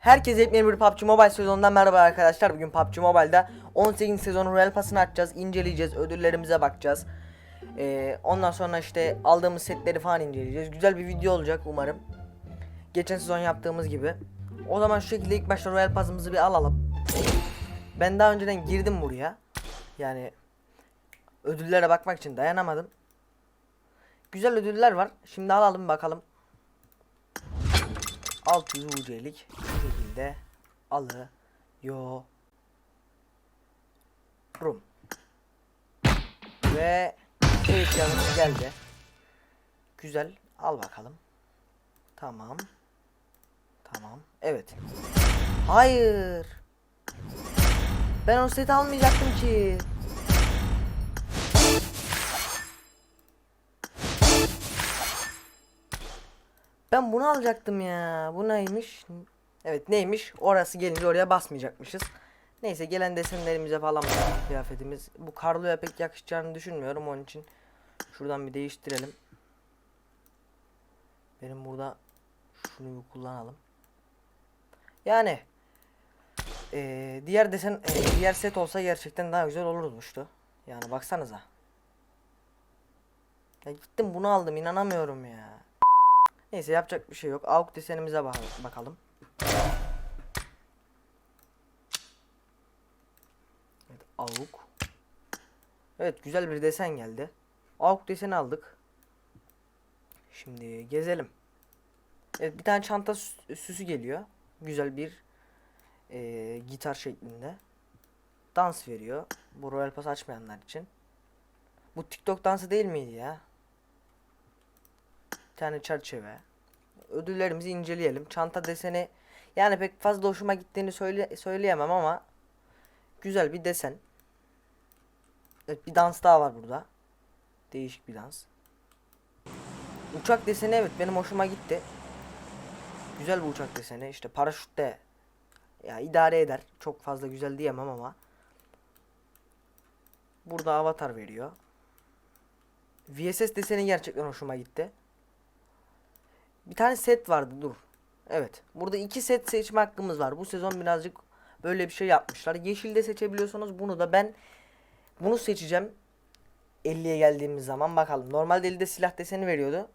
Herkese yepyeni bir PUBG Mobile sezonundan merhaba arkadaşlar. Bugün PUBG Mobile'da 18. sezonun Royal Pass'ını açacağız, inceleyeceğiz, ödüllerimize bakacağız. Ee, ondan sonra işte aldığımız setleri falan inceleyeceğiz. Güzel bir video olacak umarım. Geçen sezon yaptığımız gibi. O zaman şu şekilde ilk başta Royal Pass'ımızı bir alalım. Ben daha önceden girdim buraya. Yani ödüllere bakmak için dayanamadım. Güzel ödüller var. Şimdi alalım bakalım. 600 UC'lik şekilde alıyorum. Ve evet yanımız geldi. Güzel. Al bakalım. Tamam. Tamam. Evet. Hayır. Ben o seti almayacaktım ki. Ben bunu alacaktım ya. Bu neymiş? Evet neymiş? Orası gelince oraya basmayacakmışız. Neyse gelen desenlerimize falan kıyafetimiz. Bu karloya pek yakışacağını düşünmüyorum onun için. Şuradan bir değiştirelim. Benim burada şunu bir kullanalım. Yani eee, diğer desen eee, diğer set olsa gerçekten daha güzel olurmuştu. Yani baksanıza. Ya gittim bunu aldım inanamıyorum ya. Neyse yapacak bir şey yok. AUK desenimize bak bakalım. Evet AUK. Evet güzel bir desen geldi. AUK deseni aldık. Şimdi gezelim. Evet bir tane çanta sü- süsü geliyor. Güzel bir eee, gitar şeklinde. Dans veriyor. Bu Royal Pass açmayanlar için. Bu TikTok dansı değil miydi ya? Bir tane çerçeve. Ödüllerimizi inceleyelim. Çanta deseni yani pek fazla hoşuma gittiğini söyle söyleyemem ama güzel bir desen. Evet bir dans daha var burada. Değişik bir dans. Uçak deseni evet benim hoşuma gitti. Güzel bir uçak deseni. İşte paraşütte ya idare eder. Çok fazla güzel diyemem ama. Burada avatar veriyor. VSS deseni gerçekten hoşuma gitti. Bir tane set vardı dur. Evet. Burada iki set seçme hakkımız var. Bu sezon birazcık böyle bir şey yapmışlar. Yeşilde seçebiliyorsanız bunu da ben bunu seçeceğim. 50'ye geldiğimiz zaman bakalım. Normalde elde silah deseni veriyordu.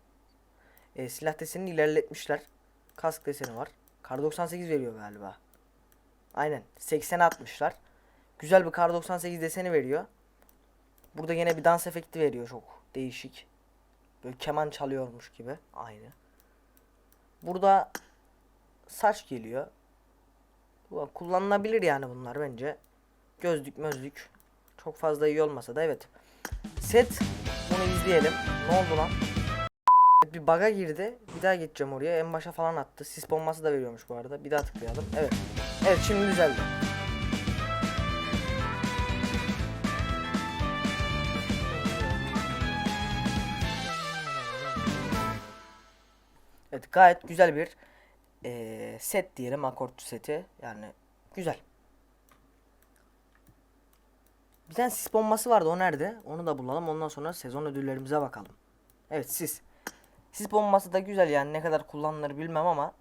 E, silah desenini ilerletmişler. Kask deseni var. Kar 98 veriyor galiba. Aynen. 80 atmışlar. Güzel bir kar 98 deseni veriyor. Burada yine bir dans efekti veriyor çok değişik. Böyle keman çalıyormuş gibi. Aynı. Burada saç geliyor. Bu Kullanılabilir yani bunlar bence. Gözlük mözlük. Çok fazla iyi olmasa da evet. Set. Bunu izleyelim. Ne oldu lan? Bir bug'a girdi. Bir daha geçeceğim oraya. En başa falan attı. Sis bombası da veriyormuş bu arada. Bir daha tıklayalım. Evet. Evet şimdi düzeldi. Evet gayet güzel bir eee, set diyelim akortçu seti. Yani güzel. Bir tane sis bombası vardı o nerede? Onu da bulalım ondan sonra sezon ödüllerimize bakalım. Evet sis. Sis bombası da güzel yani ne kadar kullanılır bilmem ama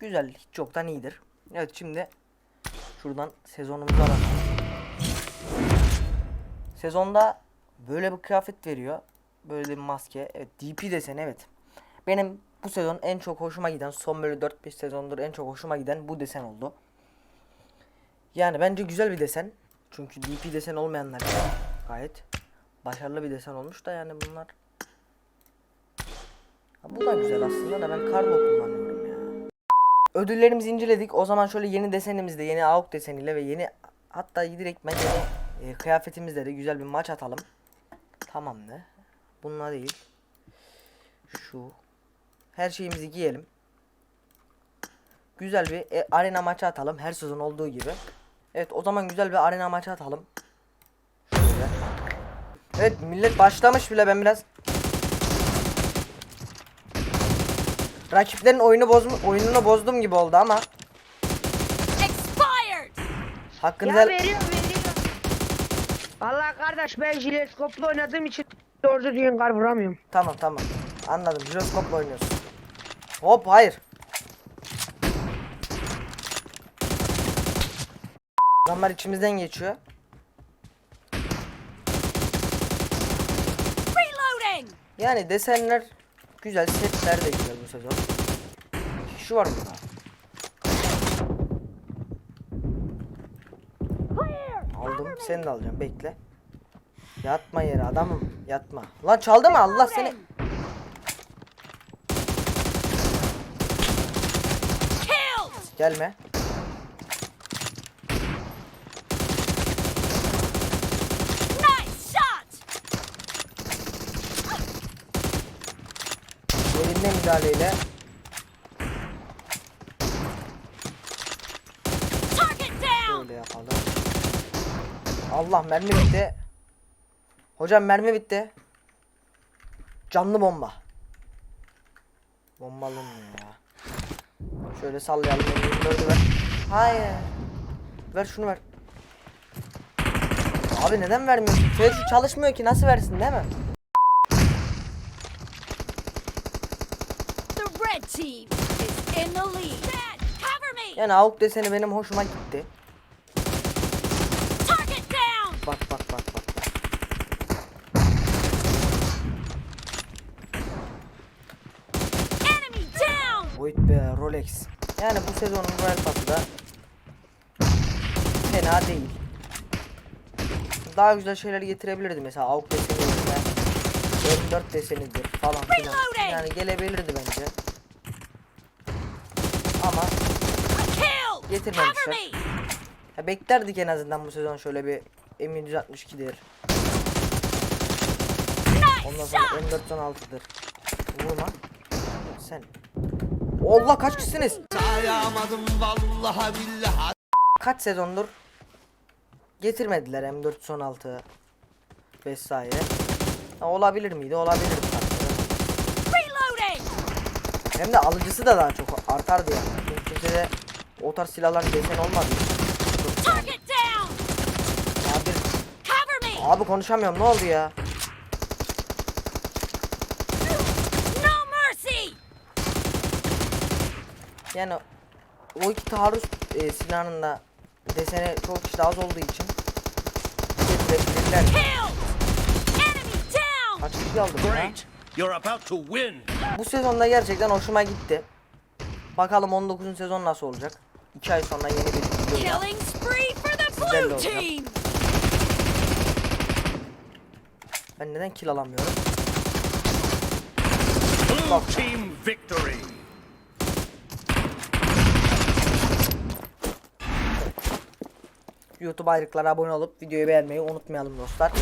güzel hiç yoktan iyidir. Evet şimdi şuradan sezonumuza bakalım. Sezonda böyle bir kıyafet veriyor. Böyle bir maske. Evet DP deseni evet. Benim bu sezon en çok hoşuma giden son böyle 4-5 sezondur en çok hoşuma giden bu desen oldu. Yani bence güzel bir desen. Çünkü DP desen olmayanlar gayet başarılı bir desen olmuş da yani bunlar. Ha, bu da güzel aslında da ben Carlo kullanıyorum ya. Ödüllerimizi inceledik. O zaman şöyle yeni desenimizde yeni AUK deseniyle ve yeni hatta direkt ben yeni e, kıyafetimizle de güzel bir maç atalım. Tamam ne? Bununla değil. Şu her şeyimizi giyelim. Güzel bir e, arena maçı atalım her sezon olduğu gibi. Evet o zaman güzel bir arena maçı atalım. Şöyle. Evet millet başlamış bile ben biraz Rakiplerin oyunu bozmu oyununu bozdum gibi oldu ama hakkınızı Ya hel- veriyor veriyor. Vallahi kardeş ben jiletskopla oynadığım için doğru düzgün kar vuramıyorum. Tamam tamam. Anladım. Jiroskopla oynuyorsun. Hop hayır. Adamlar içimizden geçiyor. Reloading! Yani desenler güzel, setler de güzel bu sezon. Şu var burada. Aldım. Seni de alacağım. Bekle. Yatma yere adamım. Yatma. Lan çaldı mı? Allah seni. Gelme. Yerinde müdahaleyle. Böyle yapalım. Allah mermi bitti. Hocam mermi bitti. Canlı bomba. Bomba alınmıyor ya. Şöyle sallayalım. M24'ü ver. Hayır. Ver şunu ver. Abi neden vermiyorsun? Şu çalışmıyor ki nasıl versin değil mi? Yani AUK deseni benim hoşuma gitti. Target down! Bak bak bak bak. Enemy down! Boyut be Rolex. Yani bu sezonun Royal Pass'ı da fena değil. Daha güzel şeyler getirebilirdi mesela AUK deseni yerine M4 desenidir falan filan. Yani gelebilirdi bence. Ama! Getirmemişler. Ya beklerdik en azından bu sezon şöyle bir M162'dir. Ondan sonra shot! M416'dır. Vurma. Sen. Allah kaç kişisiniz? Sayamadım vallahi billahi. kaç sezondur getirmediler M4 son 6 vesaire. Ha, olabilir miydi? Olabilir! Hem de alıcısı da daha çok artardı yani. Çünkü kimsede o tarz silahların desen olmadı. Abi, abi konuşamıyorum ne oldu ya? Yani o iki taarruz e, silahının da deseni çok işte az olduğu için getirebilirler. Kişi aldım ya? You're about to win. Bu sezonda gerçekten hoşuma gitti. Bakalım 19. sezon nasıl olacak? 2 ay sonra yeni bir video. Killing spree for the Güzel blue olacak. team! Ben neden kill alamıyorum? Blue team victory. YouTube ayrıklara abone olup videoyu beğenmeyi unutmayalım dostlar.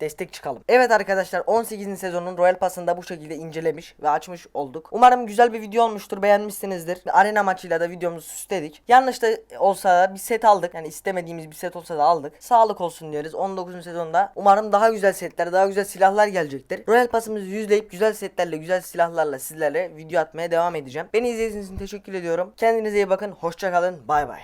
Destek çıkalım. Evet arkadaşlar 18. sezonun Royal Pass'ını da bu şekilde incelemiş ve açmış olduk. Umarım güzel bir video olmuştur. Beğenmişsinizdir. Arena maçıyla da videomuzu süsledik. Yanlış da olsa da bir set aldık. Yani istemediğimiz bir set olsa da aldık. Sağlık olsun diyoruz. 19. sezonda umarım daha güzel setler, daha güzel silahlar gelecektir. Royal Pass'ımızı yüzleyip güzel setlerle, güzel silahlarla sizlerle video atmaya devam edeceğim. Beni izlediğiniz için teşekkür ediyorum. Kendinize iyi bakın. Hoşçakalın. Bay bay.